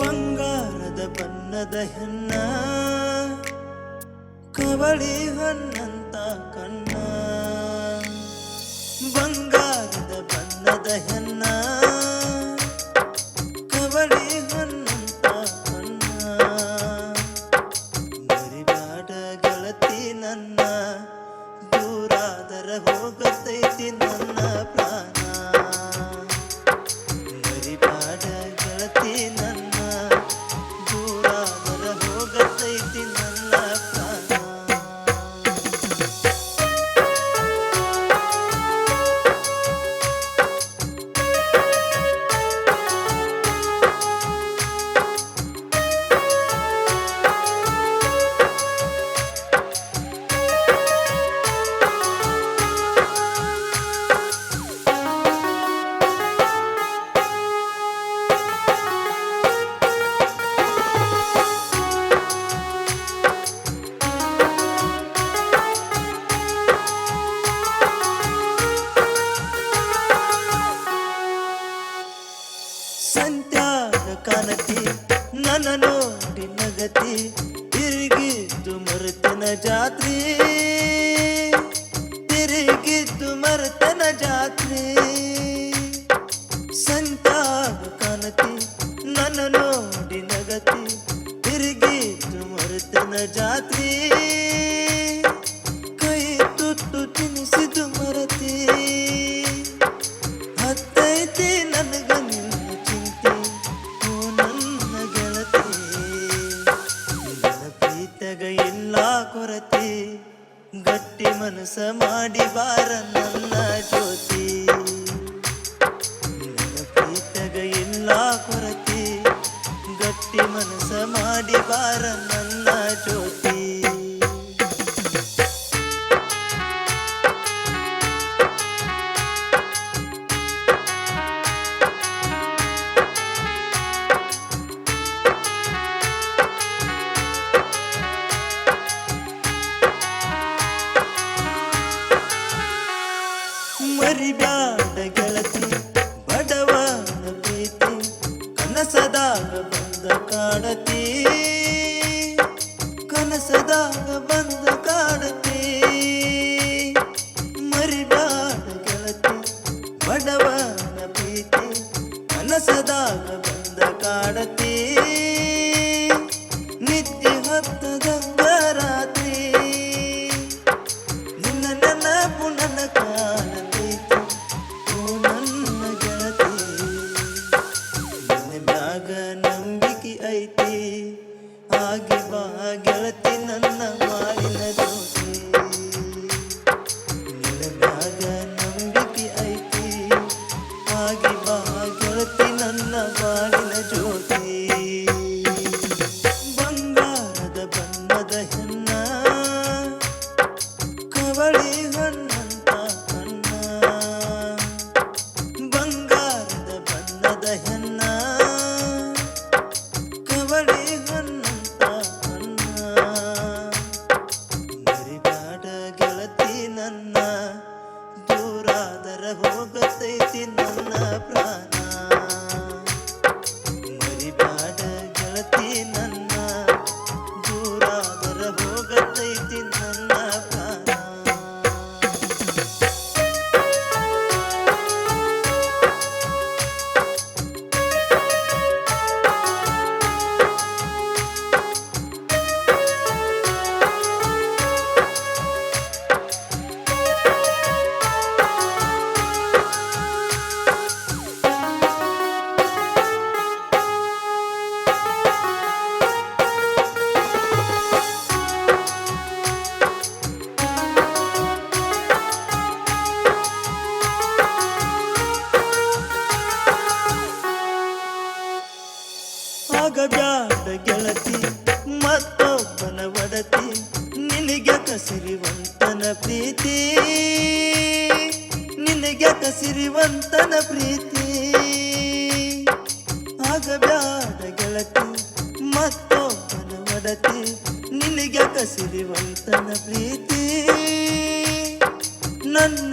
ಬಂಗಾರದ ಬಣ್ಣದ ಹೆಣ್ಣ. ಕವಳಿ ಹಣ್ಣಂತ ಕಣ್ಣ. न जात्री तेरे गिद्द मरत न जात्री। ಬಾರ ನನ್ನ ಜ್ಯೋತಿ ಪ್ರೀತಗ ಇಲ್ಲ ಕೊರತೆ ಗಟ್ಟಿ ಮನಸ ಮಾಡಿ ಬಾರ ನನ್ನ ಜ್ಯೋತಿ ಕನಸದಾಗ ಬಂದ ಕಾಡತಿ, ನಿತ್ಯ ಹೊತ್ತದಂಗ ರಾತ್ರಿ. ನಿನ್ನ ನೆನಪು ನನ್ನ ಕಾಣತೀತು ನನ್ನ ಗೆಳತಿ. ನಿನ್ನ ಬ್ಯಾಗ ನಂಬಿಕೆ ಐತಿ ಆಗಿ ಬಾಗಿ ಗೆದ್ದ ಸಿರಿವಂತನ ಪ್ರೀತಿ. ಆಗ ಬ್ಯಾದ ಗೆಳತಿ ಮತ್ತೊಬ್ಬನ ಒಡತಿ ನಿನಗೆ ಸಿರಿವಂತನ ಪ್ರೀತಿ. ನನ್ನ